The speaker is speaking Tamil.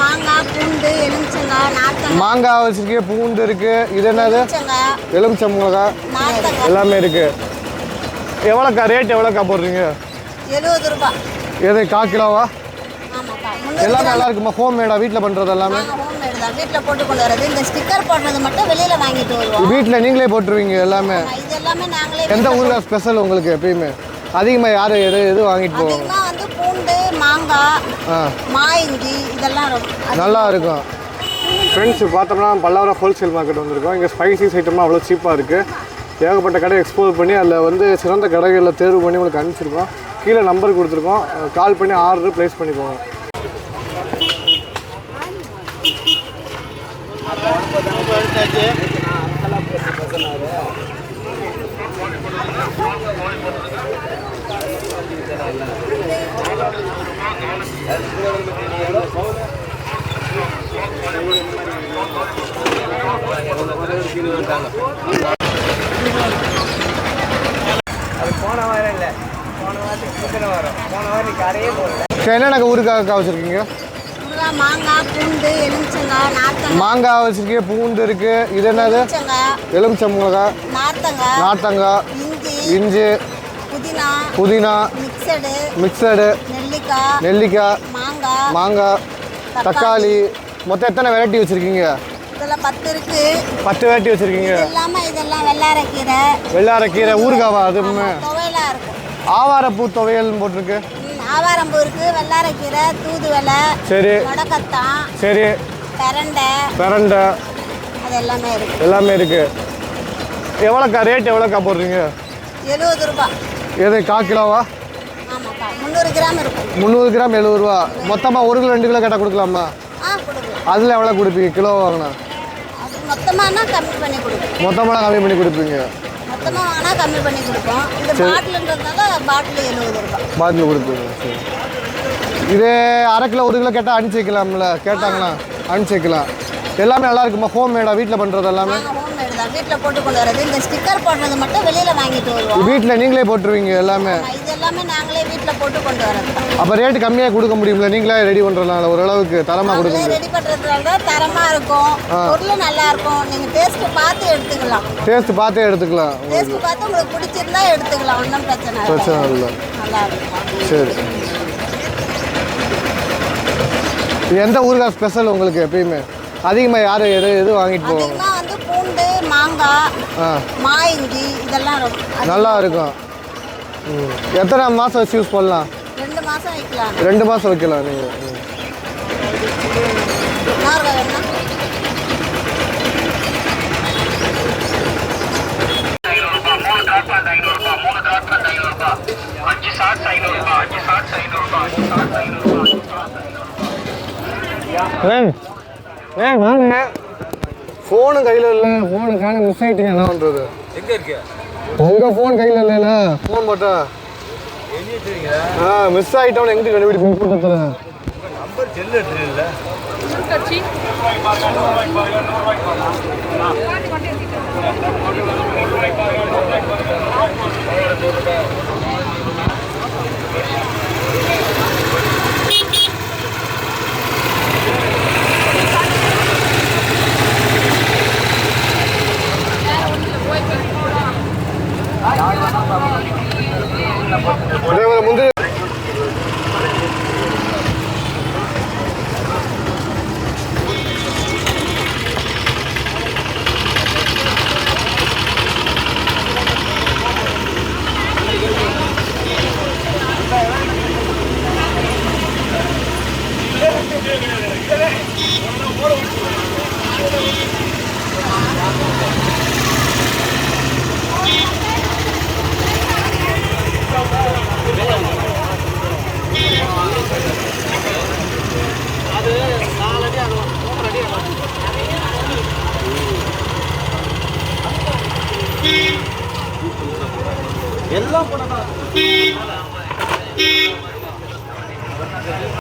மாங்காய் பூண்டு எலுமிச்சங்காய் நார்த்தங்காய். மாங்காய் வச்சிருக்கீங்க பூண்டு இருக்கு. இது என்னது? எலுமிச்சங்காய். எலுமிச்சை மிளகாய் எல்லாமே இருக்கு. எவ்வளோக்கா ரேட் எவ்வளோக்கா போடுறீங்க? எழுபது ரூபாய் எது கா கிலோவா? எல்லாமே நல்லா இருக்குமா ஹோம் மேடா வீட்டில் பண்ணுறது எல்லாமே? வீட்டில் போட்டு கொண்டு வரது இந்த ஸ்டிக்கர் போடுறது மட்டும் வெளியில் வாங்கிட்டு வருவோம். வீட்டில் நீங்களே போட்டுருவீங்க எல்லாமே? இது எல்லாமே நாங்களே எந்த ஊருக்கா ஸ்பெஷல் உங்களுக்கு எப்பயுமே? அதிகமாக யார் எது எது வாங்கிட்டு பூண்டு இதெல்லாம் நல்லா இருக்கும். ஃப்ரெண்ட்ஸ் பார்த்தோம்னா பல்லாவரம் ஹோல்சேல் மார்க்கெட் வந்திருக்கோம். இங்கே ஸ்பைசிஸ் ஐட்டம்லாம் அவ்வளோ சீப்பாக இருக்குது ஏகப்பட்ட கடை எக்ஸ்ப்ளோர் பண்ணி அதில் வந்து சிறந்த கடைகளில் தேர்வு பண்ணி உங்களுக்கு அனுப்பிச்சிருக்கோம். கீழே நம்பர் கொடுத்துருக்கோம். கால் பண்ணி ஆர்டர் ப்ளேஸ் பண்ணிக்கோங்க. சரி என்னென்ன ஊருக்காக வச்சுருக்கீங்க? மாங்காய் வச்சுருக்கீங்க பூண்டு இருக்குது இது என்னது? எலுமிச்சங்காய். எலுமிச்சை மிளகாய் நார்த்தங்காய். நார்த்தங்காய். இஞ்சி. புதினா. மிக்சடு மிக்சடு நெல்லிக்காய் நெல்லிக்காய் மாங்காய் மாங்காய் தக்காளி. மொத்தம் எத்தனை வெரைட்டி வச்சுருக்கீங்க? இதெல்லாம் பத்து இருக்கு. பத்து வெரைட்டி வச்சுருக்கீங்க. இது இல்லாம இதெல்லாம் வெள்ளாரக்கீரை வெள்ளாரக்கீரை ஊறுகாவா இருக்கும். ஆவாரப்பூ துவையல்னு போட்டிருக்கு. ஆவாரம்பூ இருக்கு வெள்ளாரக்கீரை தூதுவளை சரி. முடக்கத்தான் சரி. பிரண்டை. பிரண்டை. அது எல்லாமே இருக்கு. எல்லாமே இருக்கு. எவ்வளோக்கா ரேட் எவ்வளோக்கா போடுறீங்க? எழுபது ரூபாய். எது கா கிலோவா? முந்நூறு கிராம் இருக்கும். முந்நூறு கிராம் எழுபது ரூபா மொத்தமாக ஒரு கிலோ ரெண்டு கிலோ கேட்டால் கொடுக்கலாமா? அதில் எவ்வளோ கொடுப்பீங்க? கிலோ வாங்கினா? அது மொத்தமானா கம்மி பண்ணி கொடுப்போம். மொத்தமாக கம்மி பண்ணி கொடுப்பீங்க? மொத்தமாக வாங்கினா கம்மி பண்ணி கொடுப்போம். இது பாட்டிலுன்றதுனால பாட்டில் எழுபது ரூபாய். பாட்டில் கொடுப்பீங்க. சரி. இது அரை கிலோ ஒரு கிலோ கேட்டால் அனுப்பிச்சி வைக்கலாம்ல? கேட்டாங்களா அனுப்பிச்சி வைக்கலாம். எல்லாமே நல்லா இருக்குமா? ஹோம் மேடா வீட்டில் பண்ணுறது எல்லாமே? தான் வீட்டில் போட்டு கொண்டு வரது இந்த ஸ்டிக்கர் போடுறது மட்டும் வெளியில் வாங்கிட்டு வருவோம். வீட்டில் நீங்களே போட்டுருவீங்க எல்லாமே? இது எல்லாமே நாங்களே வீட்டில் போட்டு கொண்டு வரது அப்போ ரேட்டு கம்மியாக கொடுக்க முடியும்ல? நீங்களே ரெடி பண்ணுறதுனால ஓரளவுக்கு தரமாக கொடுக்க முடியும் ரெடி பண்ணுறதுனால தான் தரமாக இருக்கும். பொருள் நல்லா இருக்கும். நீங்கள் டேஸ்ட்டு பார்த்து எடுத்துக்கலாம். டேஸ்ட் பார்த்தே எடுத்துக்கலாம். டேஸ்ட்டு பார்த்து உங்களுக்கு பிடிச்சிருந்தா எடுத்துக்கலாம். ஒன்றும் பிரச்சனை பிரச்சனை இல்லை. நல்லா இருக்கும். சரி எந்த ஊருக்கா ஸ்பெஷல் உங்களுக்கு எப்பயுமே? அதிகமாக யார் எது எது வாங்கிட்டு அதிகமாக வந்து பூண்டு மாங்காய் இதெல்லாம் நல்லா இருக்கும் ம். எத்தனை மாதம் வச்சு யூஸ் பண்ணலாம்? ரெண்டு மாதம் வைக்கலாம். ரெண்டு மாதம் வைக்கலாம் நீங்கள் ஐநூறுபா அஞ்சு ஷார்ட்ஸ் ஐநூறுபா அஞ்சு அஞ்சு ஃபோனு கையில் இல்லை. ஃபோனு காண மிஸ் ஆகிட்டீங்க என்ன பண்ணுறது எங்க இருக்கு? உங்கள் ஃபோன் கையில் இல்லைல்ல ஃபோன் போட்டா. எங்க வச்சிருக்கீங்க? ஆ மிஸ் ஆகிட்டோன்னு எங்கிட்ட கண்டுபிடிப்பீங்க போட்டு தரேன் நம்பர் செல்லு எடுத்துருல அதே எல்லாம் போனதான்